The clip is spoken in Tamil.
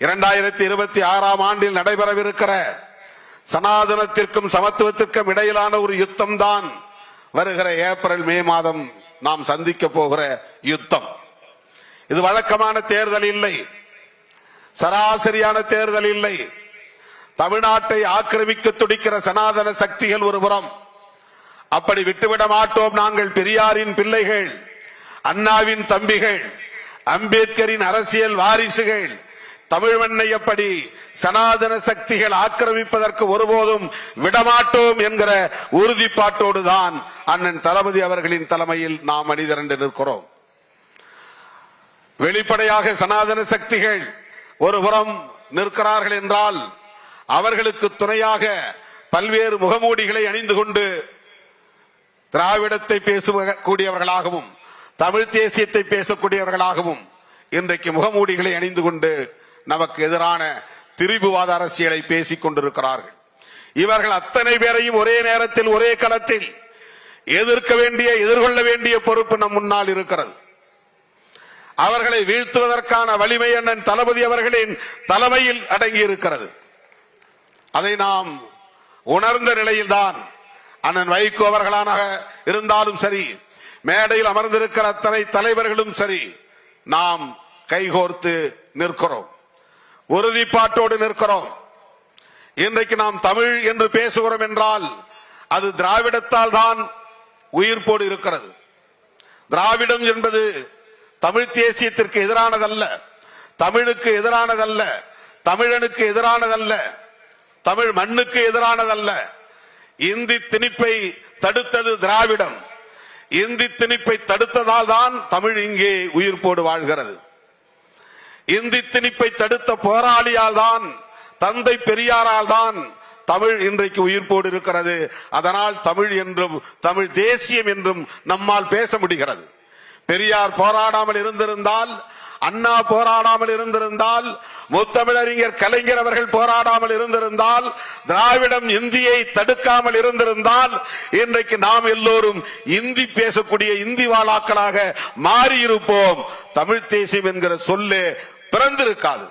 இரண்டாயிரத்தி இருபத்தி ஆறாம் ஆண்டில் நடைபெறவிருக்கிற சனாதனத்திற்கும் சமத்துவத்திற்கும் இடையிலான ஒரு யுத்தம் தான் வருகிற ஏப்ரல் மே மாதம் நாம் சந்திக்க போகிற யுத்தம். இது வழக்கமான தேர்தல் இல்லை. சராசரியான தேர்தல் இல்லை. தமிழ்நாட்டை ஆக்கிரமிக்க துடிக்கிற சனாதன சக்திகள் ஒருபுறம் அப்படி விட்டுவிட மாட்டோம் நாங்கள் பெரியாரின் பிள்ளைகள் அண்ணாவின் தம்பிகள் அம்பேத்கரின் அரசியல் வாரிசுகள். தமிழ் எப்படி சனாதன சக்திகள் ஆக்கிரமிப்பதற்கு ஒருபோதும் விடமாட்டோம் என்கிற உறுதிப்பாட்டோடு தான் அண்ணன் தளபதி அவர்களின் தலைமையில் நாம் அணிதிரண்டு நிற்கிறோம். வெளிப்படையாக சனாதன சக்திகள் ஒருபுறம் நிற்கிறார்கள் என்றால் அவர்களுக்கு துணையாக பல்வேறு முகமூடிகளை அணிந்து கொண்டு திராவிடத்தை பேசக்கூடியவர்களாகவும் தமிழ் தேசியத்தை பேசக்கூடியவர்களாகவும் இன்றைக்கு முகமூடிகளை அணிந்து கொண்டு நமக்கு எதிரான திரிபுவாத அரசியலை பேசிக் கொண்டிருக்கிறார்கள். இவர்கள் அத்தனை பேரையும் ஒரே நேரத்தில் ஒரே களத்தில் எதிர்க்க வேண்டிய எதிர்கொள்ள வேண்டிய பொறுப்பு நம் முன்னால் இருக்கிறது. அவர்களை வீழ்த்துவதற்கான வலிமை அண்ணன் தளபதி அவர்களின் தலைமையில் அடங்கி இருக்கிறது. அதை நாம் உணர்ந்த நிலையில்தான் அண்ணன் வைகோ அவர்களான இருந்தாலும் சரி மேடையில் அமர்ந்திருக்கிற அத்தனை தலைவர்களும் சரி நாம் கைகோர்த்து நிற்கிறோம். உறுதிப்பாட்டோடு நிற்கிறோம். இன்றைக்கு நாம் தமிழ் என்று பேசுகிறோம் என்றால் அது திராவிடத்தால் தான் உயிர்ப்போடு இருக்கிறது. திராவிடம் என்பது தமிழ் தேசியத்திற்கு எதிரானதல்ல தமிழுக்கு எதிரானதல்ல தமிழனுக்கு எதிரானதல்ல தமிழ் மண்ணுக்கு எதிரானதல்ல. இந்தி திணிப்பை தடுத்தது திராவிடம். இந்தி திணிப்பை தடுத்ததால் தான் தமிழ் இங்கே உயிர்ப்போடு வாழ்கிறது. இந்தி திணிப்பை தடுத்த போராளியால் தான் தந்தை பெரியாரால் தான் தமிழ் இன்றைக்கு உயிர்ப்போடு இருக்கிறது. அதனால் தமிழ் என்றும் தமிழ் தேசியம் என்றும் நம்மால் பேச முடிகிறது. பெரியார் போராடாமல் இருந்திருந்தால் அண்ணா போராடாமல் இருந்திருந்தால் முத்தமிழறிஞர் கலைஞர் அவர்கள் போராடாமல் இருந்திருந்தால் திராவிடம் இந்தியை தடுக்காமல் இருந்திருந்தால் இன்றைக்கு நாம் எல்லோரும் இந்தி பேசக்கூடிய இந்தி வாழாக்களாக மாறியிருப்போம். தமிழ் தேசியம் என்கிற சொல்லு பிறந்திருக்காது.